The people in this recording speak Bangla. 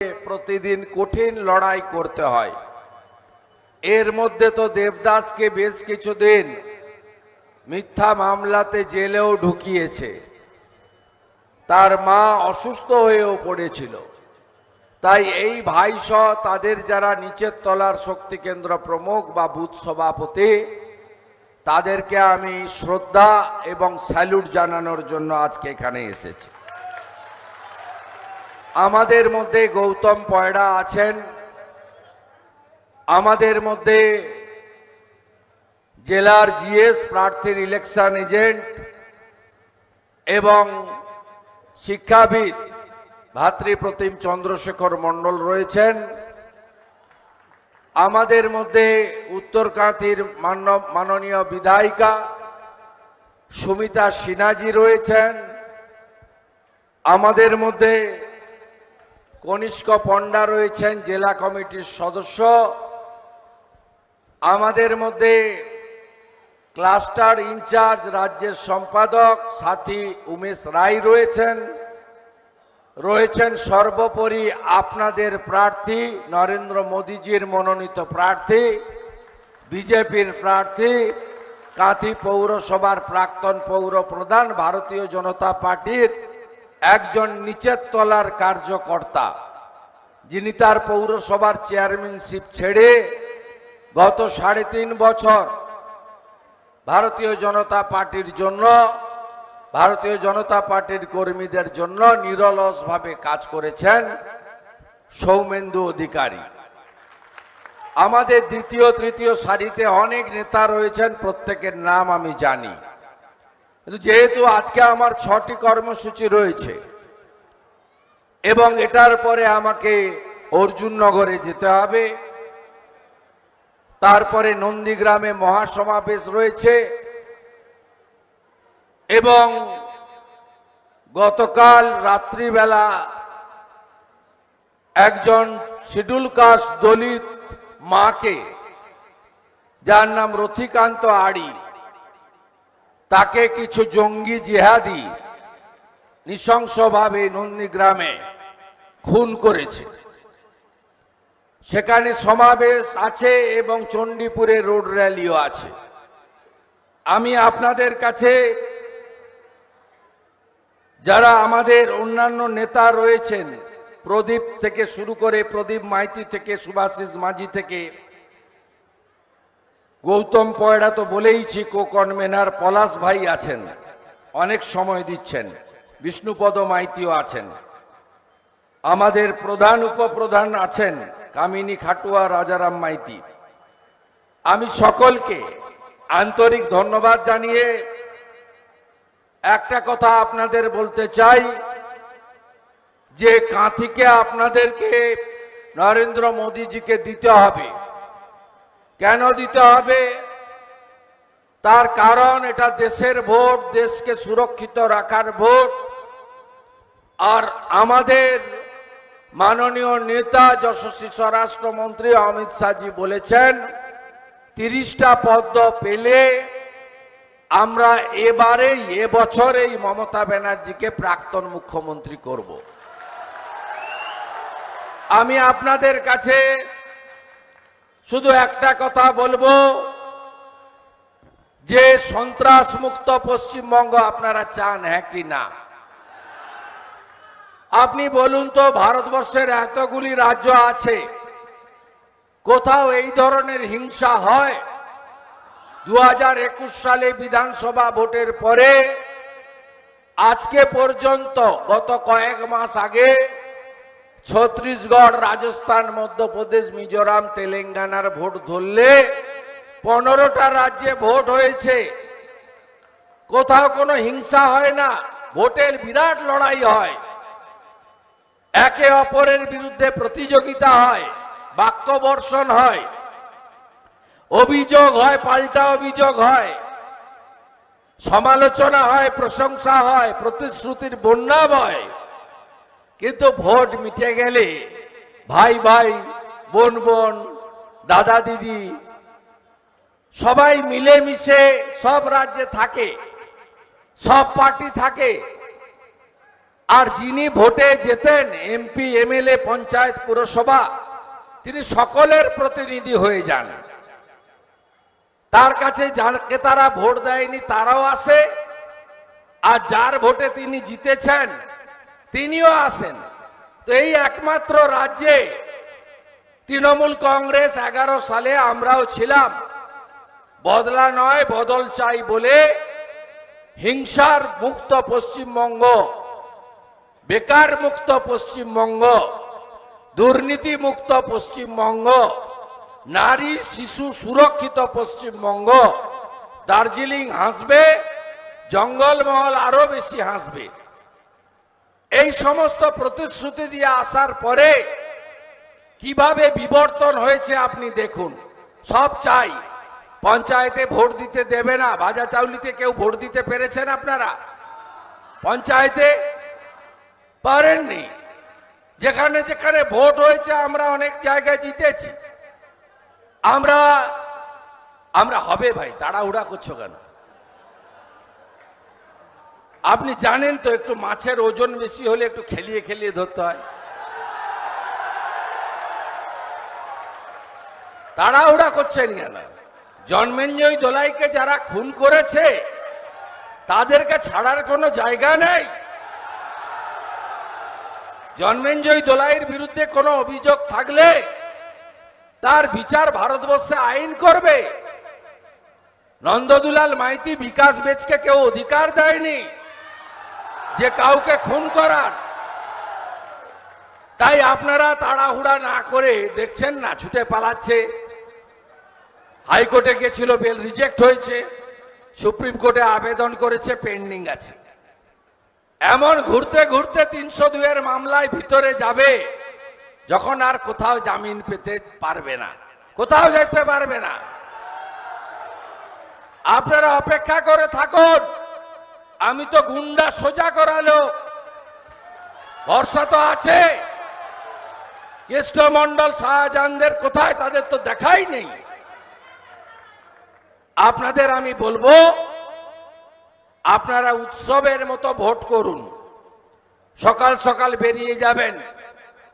প্রতিদিন কঠিন লড়াই করতে হয়। এর মধ্যে তো দেবদাসকে বেশ কিছুদিন মিথ্যা মামলাতে জেলেও ঢুকিয়েছে। তার মা অসুস্থ হয়েও পড়েছিল। তাই এই ভাইসহ তাদের যারা নিচের তলার শক্তি কেন্দ্র প্রমুখ বা বুথ সভাপতি, তাদেরকে আমি শ্রদ্ধা এবং স্যালুট জানানোর জন্য আজকে এখানে এসেছি। আমাদের মধ্যে গৌতম পয়ডা আছেন। আমাদের মধ্যে জেলার জিএস প্রার্থীর ইলেকশন এজেন্ট এবং শিক্ষাবিদ ভাতৃপ্রতিম চন্দ্রশেখর মণ্ডল রয়েছেন। আমাদের মধ্যে উত্তরকাঁথির মাননীয় বিধায়িকা সুমিতা সিনহাজি রয়েছেন। আমাদের মধ্যে কনিষ্ক পণ্ডা রয়েছেন, জেলা কমিটির সদস্য। আমাদের মধ্যে ক্লাস্টার ইনচার্জ রাজ্যের সম্পাদক সাথী উমেশ রায় রয়েছেন। রয়েছেন সর্বোপরি আপনাদের প্রার্থী, নরেন্দ্র মোদীজির মনোনীত প্রার্থী, বিজেপির প্রার্থী, কাঁথি পৌরসভার প্রাক্তন পৌর প্রধান ভারতীয় জনতা পার্টির একজন নিচের তলার কার্যকর্তা, যিনি তার পৌরসভার চেয়ারম্যানশিপ ছেড়ে গত সাড়ে তিন বছর ভারতীয় জনতা পার্টির জন্য, ভারতীয় জনতা পার্টির কর্মীদের জন্য নিরলসভাবে কাজ করেছেন সৌমেন্দু অধিকারী। আমাদের দ্বিতীয়, তৃতীয় সারিতে অনেক নেতা রয়েছেন, প্রত্যেকের নাম আমি জানি। যেহেতু আজকে আমার ছটি কর্মসূচি রয়েছে, এবং এটার পরে আমাকে অর্জুননগরে যেতে হবে, তারপরে নন্দীগ্রামে মহাসমাবেশ রয়েছে, এবং গতকাল রাত্রিবেলা একজন শিডুল কাস্ট দলিত মাকে, যার নাম রথিকান্ত আড়ি তাকে কিছু জঙ্গি জিহাদি নৃশংসভাবে নন্দীগ্রামে খুন করেছে। সেখানে সমাবেশ আছে এবং চণ্ডীপুরে রোড র্যালিও আছে। আমি আপনাদের কাছে যারা আমাদের অন্যান্য নেতা রয়েছেন, প্রদীপ থেকে শুরু করে প্রদীপ মাইতি থেকে, সুভাষিস মাঝি থেকে গৌতম পয়ডা তো বলেইছি কো কনভেনার পলাশ ভাই আছেন। অনেক সময় দিচ্ছেন। বিষ্ণুপদ মাইতিও আছেন। আমাদের প্রধান উপপ্রধান আছেন কামিনী খাটুয়া রাজারাম মাইতি। আমি সকলকে আন্তরিক ধন্যবাদ জানিয়ে একটা কথা আপনাদের বলতে চাই, যে কাঁথিকে আপনাদেরকে নরেন্দ্র মোদীজিকে দিতে হবে। কেন দিতে হবে? তার কারণ এটা দেশের ভোট, দেশকে সুরক্ষিত রাখার ভোট। আর আমাদের মাননীয় নেতা, যশস্বী স্বরাষ্ট্রমন্ত্রী অমিত শাহজি বলেছেন, তিরিশটা পদ্ম পেলে আমরা এবারে এবছর এই মমতা ব্যানার্জিকে প্রাক্তন মুখ্যমন্ত্রী করব। আমি আপনাদের কাছে শুধু একটা কথা বলব, যে সন্ত্রাস মুক্ত পশ্চিমবঙ্গ আপনারা চান হ্যাঁ কি না? আপনি বলুন তো, ভারতবর্ষের এতগুলি রাজ্য আছে, কোথাও এই ধরনের হিংসা হয়? দু হাজার একুশ সালে বিধানসভা ভোটের পরে, আজকে পর্যন্ত, গত কয়েক মাস আগে ছত্তিশগড় রাজস্থান, মধ্যপ্রদেশ, মিজোরাম, তেলেঙ্গানার ভোট ধরলে পনেরোটা রাজ্যে ভোট হয়েছে। কোথাও কোনো হিংসা হয় না, ভোটের বিরাট লড়াই হয়। একে অপরের বিরুদ্ধে প্রতিযোগিতা হয়, বাক্য বর্ষণ হয়, অভিযোগ হয়, পাল্টা অভিযোগ হয়, সমালোচনা হয়, প্রশংসা হয়, প্রতিশ্রুতির বন্যা বয়। কিন্তু ভোট মিটে গেলে ভাই ভাই, বোন বোন, দাদা দিদি, সবাই মিলেমিশে সব রাজ্যে থাকে, সব পার্টি থাকে। আর যিনি ভোটে যেতেন, এমপি, এমএলএ, পঞ্চায়েত, পুরসভা, তিনি সকলের প্রতিনিধি হয়ে যান। তার কাছে যাকে তারা ভোট দেয়নি, তারাও আসে। আর যার ভোটে তিনি জিতেছেন তিনিও আসেন তো এই একমাত্র রাজ্যে তৃণমূল কংগ্রেস এগারো সালে আমরাও ছিলাম। বদলা নয়, বদল চাই বলে হিংসার মুক্ত পশ্চিমবঙ্গ, বেকার মুক্ত পশ্চিমবঙ্গ, দুর্নীতি মুক্ত পশ্চিমবঙ্গ, নারী শিশু সুরক্ষিত পশ্চিমবঙ্গ, দার্জিলিং হাসবে, জঙ্গলমহল আরও বেশি হাসবে। এই সমস্ত প্রতিশ্রুতি দিয়ে আসার পরে কীভাবে বিবর্তন হয়েছে আপনি দেখুন। সব চাই। পঞ্চায়েতে ভোট দিতে দেবে না। ভাজা চাউলিতে কেউ ভোট দিতে পেরেছেন আপনারা? পঞ্চায়েতে পারেননি। যেখানে যেখানে ভোট হয়েছে, আমরা অনেক জায়গায় জিতেছি। আমরা আমরা হবে ভাই, তাড়াহুড়া করছ কেন? আপনি জানেন তো একটু মাছের ওজন বেশি হলে একটু খেলিয়ে খেলিয়ে ধরতে হয়। তাড়াহুড়া করছেন কেন? জন্মেঞ্জয় দোলাইকে যারা খুন করেছে, তাদেরকে ছাড়ার কোনো জায়গা নেই। জন্মেঞ্জয় দোলাইয়ের বিরুদ্ধে কোনো অভিযোগ থাকলে তার বিচার ভারতবর্ষে আইন করবে। নন্দদুলাল মাইতি বিকাশ বেচকে কেউ অধিকার দেয়নি। যে কাউকে খুন করার। তাই আপনারা তাড়াহুড়া না করে দেখছেন না, ছুটে পালাচ্ছে। হাইকোর্টে গেছিল বেল রিজেক্ট হয়েছে। সুপ্রিম কোর্টে আবেদন করেছে, পেন্ডিং আছে। এমন ঘুরতে ঘুরতে তিনশো দুয়ের মামলায় ভিতরে যাবে, যখন আর কোথাও জামিন পেতে পারবে না। কোথাও যেতে পারবে না। আপনারা অপেক্ষা করে থাকুন। আমি তো গুন্ডা সোজা করালো। ভরসা তো আছে। কৃষ্ণমন্ডল শাহজাহানদের কোথায় তাদের তো দেখাই নেই। আপনাদের আমি বলব, আপনারা উৎসবের মতো ভোট করুন। সকাল সকাল বেরিয়ে যাবেন।